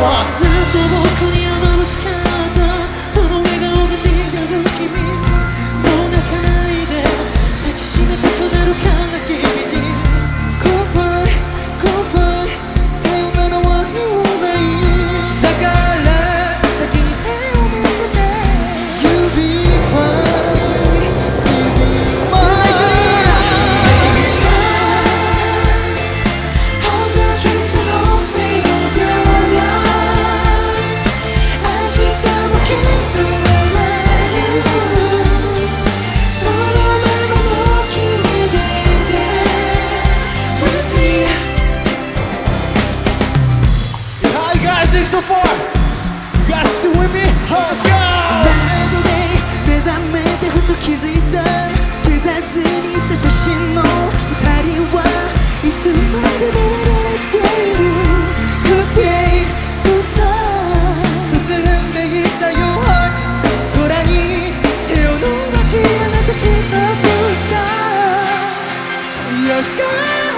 One. your sky.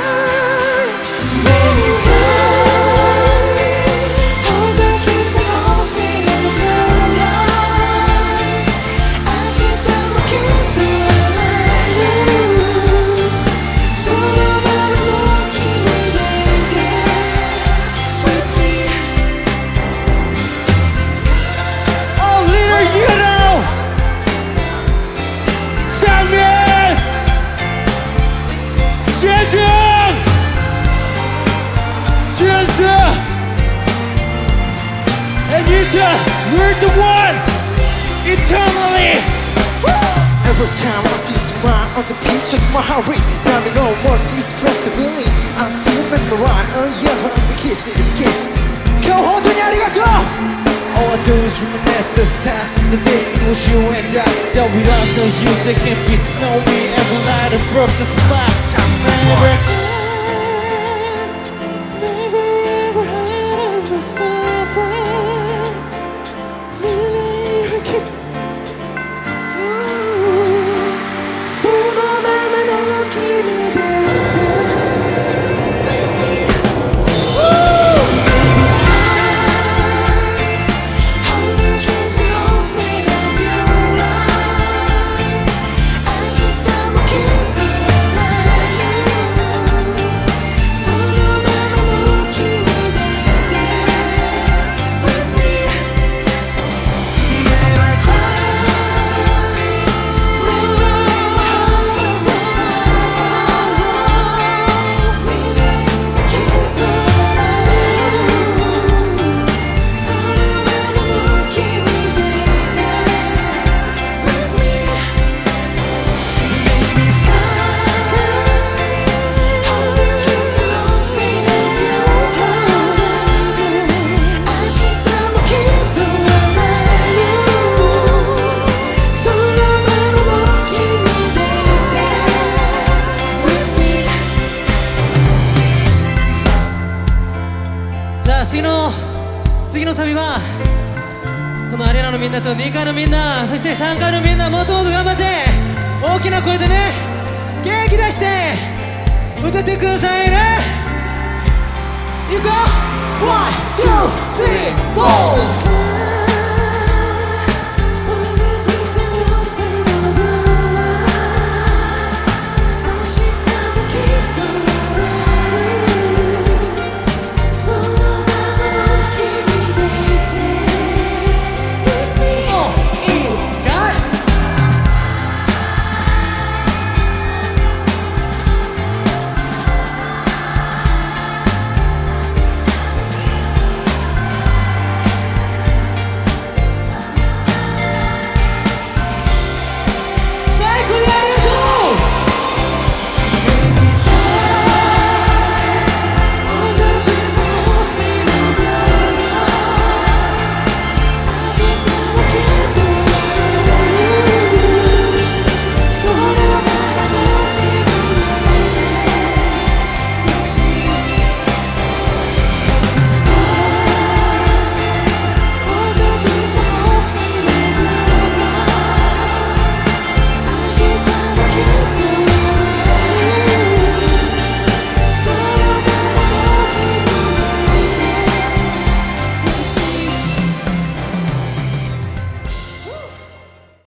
yourself. And you two, we're the one eternally. Every time I see smile on the pictures, my hurry. Now we know what's to express to me. I'm still mesmerized oh, on your hugs and kisses, kisses. 今日本当にありがとう All I do is reminisce this time The day it was you and I That we love no you, they can't be No me every night above the spot Time never 次のサビはこのアリーナのみんなと2階のみんなそして3階のみんなもっともっと頑張って大きな声でね元気出して歌ってくださいね。行こう。One, two, r e e